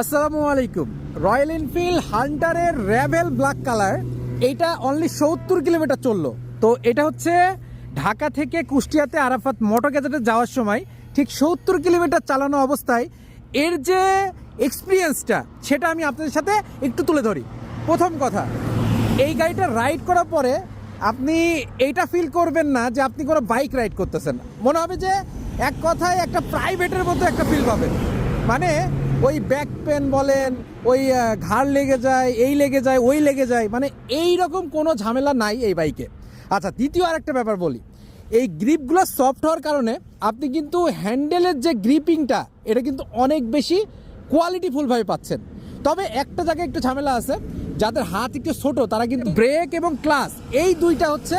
আসসালামু আলাইকুম। Royal Enfield হান্টারের র্যাভেল ব্ল্যাক কালার এইটা অনলি সত্তর কিলোমিটার চলল। তো এটা হচ্ছে ঢাকা থেকে কুষ্টিয়াতে আরাফাত মোটর গ্যাজেটে যাওয়ার সময় ঠিক সত্তর কিলোমিটার চালানো অবস্থায় এর যে এক্সপিরিয়েন্সটা সেটা আমি আপনাদের সাথে একটু তুলে ধরি। প্রথম কথা, এই গাড়িটা রাইড করার পরে আপনি এইটা ফিল করবেন না যে আপনি কোনো বাইক রাইড করতেছেন। মনে হবে যে এক কথায় একটা প্রাইভেটের মতো একটা ফিল পাবেন। মানে ওই ব্যাক পেন বলেন, ওই ঘাড় লেগে যায়, এই লেগে যায়, ওই লেগে যায় মানে এই রকম কোনো ঝামেলা নাই এই বাইকে আচ্ছা দ্বিতীয় আরেকটা ব্যাপার বলি। এই গ্রিপগুলো সফট হওয়ার কারণে আপনি কিন্তু হ্যান্ডেলের যে গ্রিপিংটা এটা কিন্তু অনেক বেশি কোয়ালিটিফুলভাবে পাচ্ছেন। তবে একটা জায়গায় একটু ঝামেলা আছে, যাদের হাত একটু ছোট, তারা কিন্তু ব্রেক এবং ক্লাস এই দুইটা হচ্ছে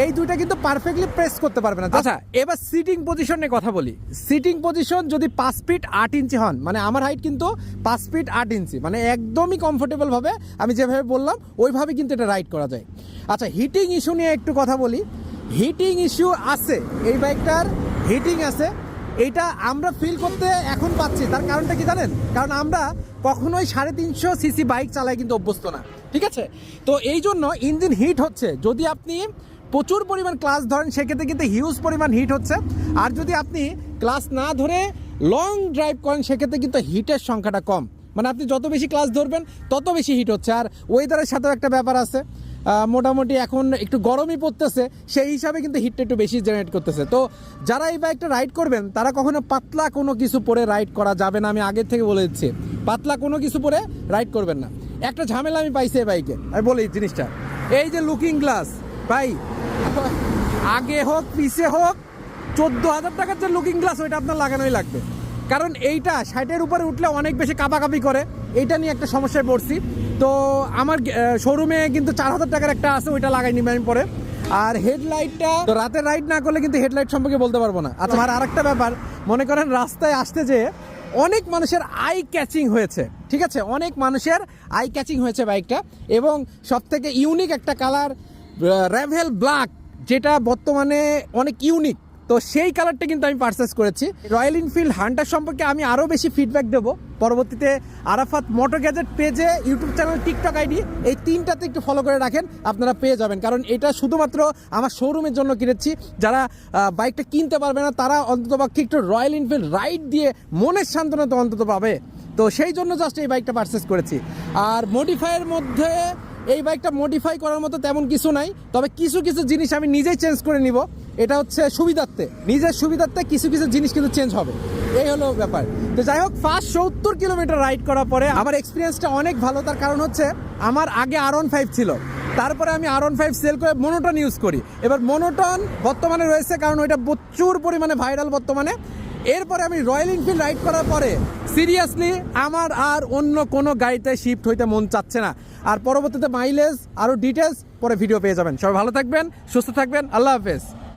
এই দুইটা কিন্তু পারফেক্টলি প্রেস করতে পারবে না। আচ্ছা এবার সিটিং পজিশন নিয়ে কথা বলি। সিটিং পজিশন যদি পাঁচ ফিট আট ইঞ্চি হন মানে আমার হাইট কিন্তু পাঁচ ফিট আট ইঞ্চি মানে একদমই কমফোর্টেবল ভাবে আমি যেভাবে বললাম, ওইভাবে কিন্তু এটা রাইড করা যায়। আচ্ছা হিটিং ইস্যু নিয়ে একটু কথা বলি। হিটিং ইস্যু আছে, এই বাইকটার হিটিং আছে। এটা আমরা ফিল করতে এখন পাচ্ছি, তার কারণটা কি জানেন? কারণ আমরা কখনোই সাড়ে তিনশো সিসি বাইক চালাই কিন্তু অভ্যস্ত না, ঠিক আছে? তো এই জন্য ইঞ্জিন হিট হচ্ছে। যদি আপনি প্রচুর পরিমাণ ক্লাস ধরেন, সেক্ষেত্রে কিন্তু হিউজ পরিমাণ হিট হচ্ছে। আর যদি আপনি ক্লাস না ধরে লং ড্রাইভ করেন, সেক্ষেত্রে কিন্তু হিটের সংখ্যাটা কম। মানে আপনি যত বেশি ক্লাস ধরবেন, তত বেশি হিট হচ্ছে। আর ওয়েদারের সাথেও একটা ব্যাপার আছে। মোটামুটি এখন একটু গরমই পড়তেছে, সেই হিসাবে কিন্তু হিটটা একটু বেশি জেনারেট করতেছে। তো যারা এই বাইকটা রাইড করবেন, তারা কখনো পাতলা কোনো কিছু পরে রাইড করা যাবে না, আমি আগের থেকে বলে দিচ্ছি। পাতলা কোনো কিছু পরে রাইড করবেন না। একটা ঝামেলা আমি পাইছি এই বাইকে আমি বলি জিনিসটা। এই যে লুকিং গ্লাস ভাই আগে হোক, পিছে হোক, চোদ্দ হাজার টাকার যে লুকিং গ্লাস ওইটা আপনার লাগানোই লাগবে। কারণ এইটা ষাটের উপরে উঠলে অনেক বেশি কাপাকাপি করে। এইটা নিয়ে একটা সমস্যায় পড়ছি। তো আমার শোরুমে কিন্তু চার হাজার টাকার একটা আছে, ওইটা লাগাই নিবে আমি পরে। আর হেডলাইটটা তো রাতে রাইড না করলে কিন্তু হেডলাইট সম্পর্কে বলতে পারব না। আচ্ছা আর আরেকটা ব্যাপার, মনে করেন রাস্তায় আসতে যে অনেক মানুষের আই ক্যাচিং হয়েছে। ঠিক আছে? অনেক মানুষের আই ক্যাচিং হয়েছে বাইকটা এবং সব থেকে ইউনিক একটা কালার র্যাভেল ব্ল্যাক যেটা বর্তমানে অনেক ইউনিক তো সেই কালারটা কিন্তু আমি পারচেস করেছি। রয়্যাল এনফিল্ড হান্টার সম্পর্কে আমি আরও বেশি ফিডব্যাক দেবো। পরবর্তীতে আরাফাত মোটর গ্যাজেট পেজে ইউটিউব চ্যানেল টিকটক আইডি এই তিনটাতে একটু ফলো করে রাখেন, আপনারা পেয়ে যাবেন। কারণ এটা শুধুমাত্র আমার শোরুমের জন্য কিনেছি। যারা বাইকটা কিনতে পারবে না, তারা অন্তত অন্ততপক্ষে একটু রয়্যাল এনফিল্ড রাইড দিয়ে মনের সান্ত্বনা তো অন্তত পাবে। তো সেই জন্য জাস্ট এই বাইকটা পারচেস করেছি। আর মডিফাইয়ের মধ্যে এই বাইকটা মডিফাই করার মতো তেমন কিছু নাই, তবে কিছু কিছু জিনিস আমি নিজেই চেঞ্জ করে নিব। এটা হচ্ছে সুবিধার্থে। নিজের সুবিধার্থে কিছু কিছু জিনিস কিন্তু চেঞ্জ হবে। এই হলো ব্যাপার। তো যাই হোক ফার্স্ট সত্তর কিলোমিটার রাইড করার পরে আমার এক্সপিরিয়েন্সটা অনেক ভালো। তার কারণ হচ্ছে, আমার আগে আর ওয়ান ফাইভ ছিল। তারপরে আমি আর ওয়ান ফাইভ সেল করে মনোটন ইউজ করি। এবার মনোটন বর্তমানে রয়েছে কারণ ওইটা প্রচুর পরিমাণে ভাইরাল বর্তমানে। এরপরে আমি রয়্যাল এনফিল্ড রাইড করার পরে সিরিয়াসলি আমার আর অন্য কোনো গাড়িতে শিফট হইতে মন চাচ্ছে না। আর পরবর্তীতে মাইলেজ আরও ডিটেলস পরে ভিডিও পেয়ে যাবেন। সবাই ভালো থাকবেন, সুস্থ থাকবেন, আল্লাহ হাফেজ।